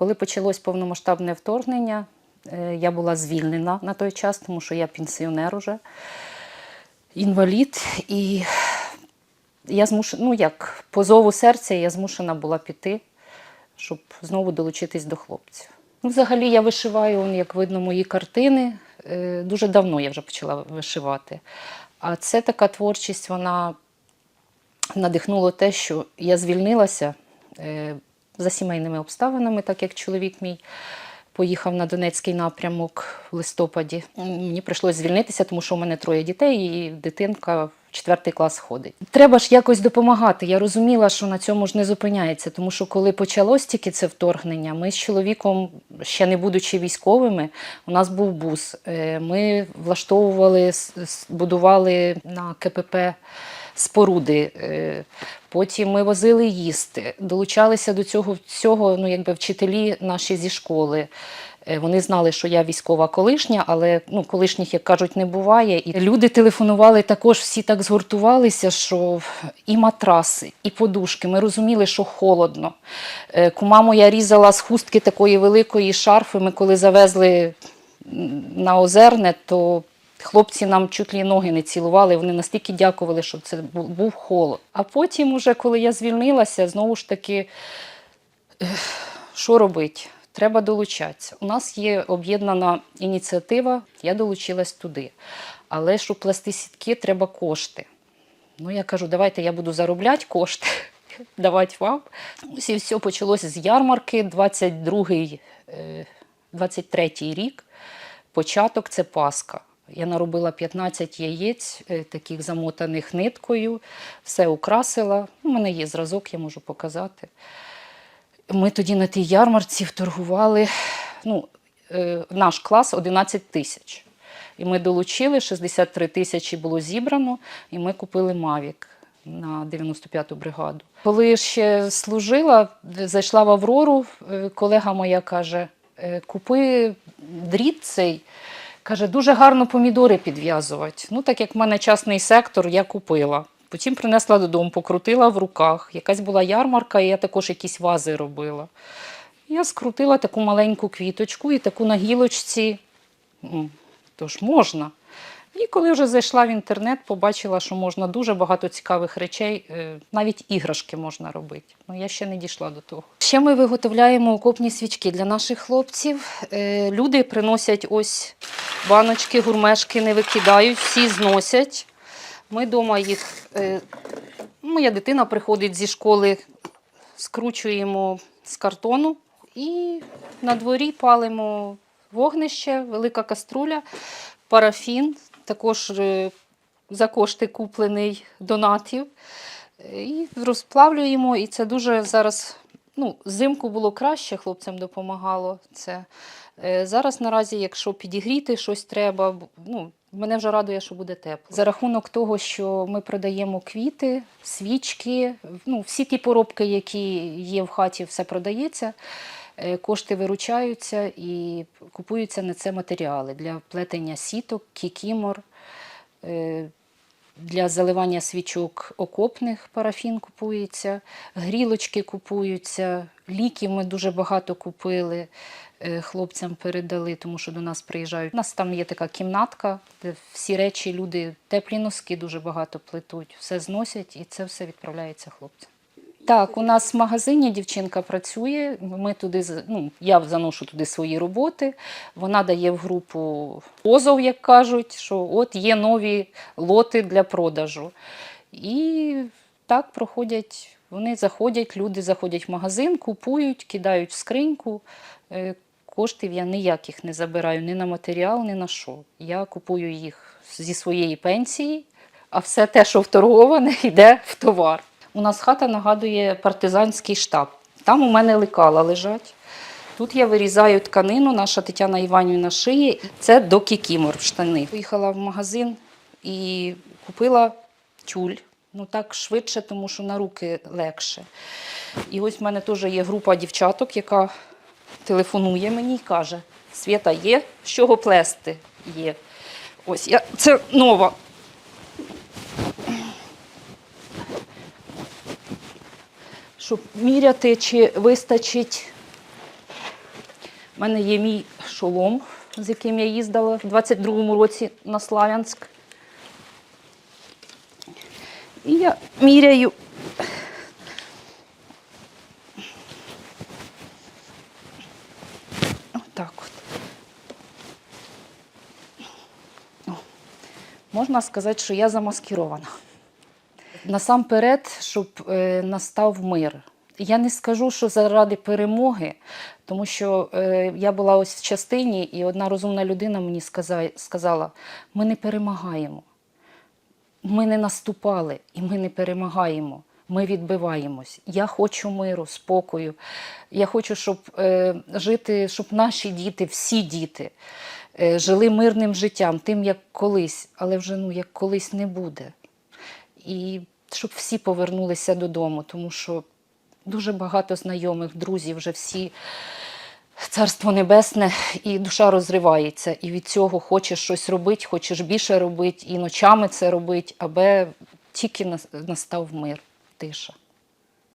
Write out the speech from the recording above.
Коли почалось повномасштабне вторгнення, е, я була звільнена на той час, тому що я пенсіонер уже, інвалід. І я змушена, ну як по зову серця, я змушена була піти, щоб знову долучитись до хлопців. Ну, взагалі я вишиваю, як видно, мої картини. Е, Дуже давно я вже почала вишивати. А це така творчість, вона надихнуло те, що я звільнилася е, за сімейними обставинами, так як чоловік мій поїхав на Донецький напрямок в листопаді. Мені прийшлося звільнитися, тому що у мене троє дітей, і дитинка в четвертий клас ходить. Треба ж якось допомагати. Я розуміла, що на цьому ж не зупиняється, тому що коли почалось тільки це вторгнення, ми з чоловіком, ще не будучи військовими, у нас був бус. Е, Ми влаштовували, будували на КПП споруди. Е, Потім ми возили їсти, долучалися до цього всього, ну якби вчителі наші зі школи. Е, Вони знали, що я військова колишня, але ну, колишніх, як кажуть, не буває. І люди телефонували також, всі так згуртувалися, що і матраси, і подушки. Ми розуміли, що холодно. Е, Кума моя різала з хустки такої великої шарфи. Ми коли завезли на озерне, то хлопці нам чуть ли ноги не цілували. Вони настільки дякували, що це був холод. А потім, уже, коли я звільнилася, знову ж таки, що робити? Треба долучатися. У нас є об'єднана ініціатива, я долучилась туди. Але щоб плести сітки, треба кошти. Ну, я кажу, давайте я буду заробляти кошти, давати вам. Ось і все почалося з ярмарки, 22-й, е, 23-й рік. Початок це Пасха. Я наробила 15 яєць, е, таких замотаних ниткою, все украсила. У мене є зразок, я можу показати. Ми тоді на тій ярмарці торгували. Ну, е, наш клас 11 тисяч. І ми долучили, 63 тисячі було зібрано, і ми купили Мавік на 95-ту бригаду. Коли ще служила, зайшла в Аврору, е, колега моя каже: «Е, купи дріт цей. Каже, дуже гарно помідори підв'язувати. Ну, так як в мене частний сектор, я купила. Потім принесла додому, покрутила в руках. Якась була ярмарка, і я також якісь вази робила. Я скрутила таку маленьку квіточку і таку на гілочці. Тож можна. І коли вже зайшла в інтернет, побачила, що можна дуже багато цікавих речей, е, навіть іграшки можна робити. Ну, я ще не дійшла до того. Ще ми виготовляємо окопні свічки для наших хлопців. Е, Люди приносять ось баночки, гурмешки, не викидають, всі зносять. Ми вдома їх. е, Моя дитина приходить зі школи, скручуємо з картону і на дворі палимо вогнище, велика каструля, парафін, також е, за кошти куплений донатів. Е, І розплавлюємо, і це дуже зараз. Ну, взимку було краще, хлопцям допомагало це. Е, Зараз наразі, якщо підігріти щось треба, ну, мене вже радує, що буде тепло. За рахунок того, що ми продаємо квіти, свічки, ну, всі ті поробки, які є в хаті, все продається. Е, Кошти виручаються і купуються на це матеріали для плетення сіток, кікімор, е, для заливання свічок окопних парафін купується, грілочки купуються, ліків ми дуже багато купили, е, хлопцям передали, тому що до нас приїжджають. У нас там є така кімнатка, де всі речі, люди, теплі носки дуже багато плетуть, все зносять і це все відправляється хлопцям. Так, у нас в магазині дівчинка працює. Ми туди ну, я заношу туди свої роботи. Вона дає в групу позов, як кажуть, що от є нові лоти для продажу. І так проходять. Вони заходять, люди заходять в магазин, купують, кидають в скриньку. Е, Коштів я ніяких не забираю ні на матеріал, ні на що. Я купую їх зі своєї пенсії, а все те, що вторговане, йде в товар. У нас хата нагадує партизанський штаб. Там у мене лекала лежать. Тут я вирізаю тканину, наша Тетяна Іванівна шиє. Це до кікімор штани. Поїхала в магазин і купила тюль. Ну так швидше, тому що на руки легше. І ось в мене теж є група дівчаток, яка телефонує мені і каже: Свята, є з чого плести? Є. Ось я це нова. Щоб міряти, чи вистачить У мене є мій шолом, з яким я їздила в 22-му році на Славянськ. І я міряю. Отак от. Можна сказати, що я замаскирована. Насамперед, щоб е, настав мир. Я не скажу, що заради перемоги, тому що е, я була ось в частині, і одна розумна людина мені сказала: ми не перемагаємо. Ми не наступали і ми не перемагаємо. Ми відбиваємось. Я хочу миру, спокою. Я хочу, щоб е, жити, щоб наші діти, всі діти, е, жили мирним життям, тим, як колись, але вже ну, як колись не буде. І щоб всі повернулися додому, тому що дуже багато знайомих, друзів, вже всі царство небесне, і душа розривається. І від цього хочеш щось робити, хочеш більше робити, і ночами це робити, аби тільки нас- настав мир, тиша.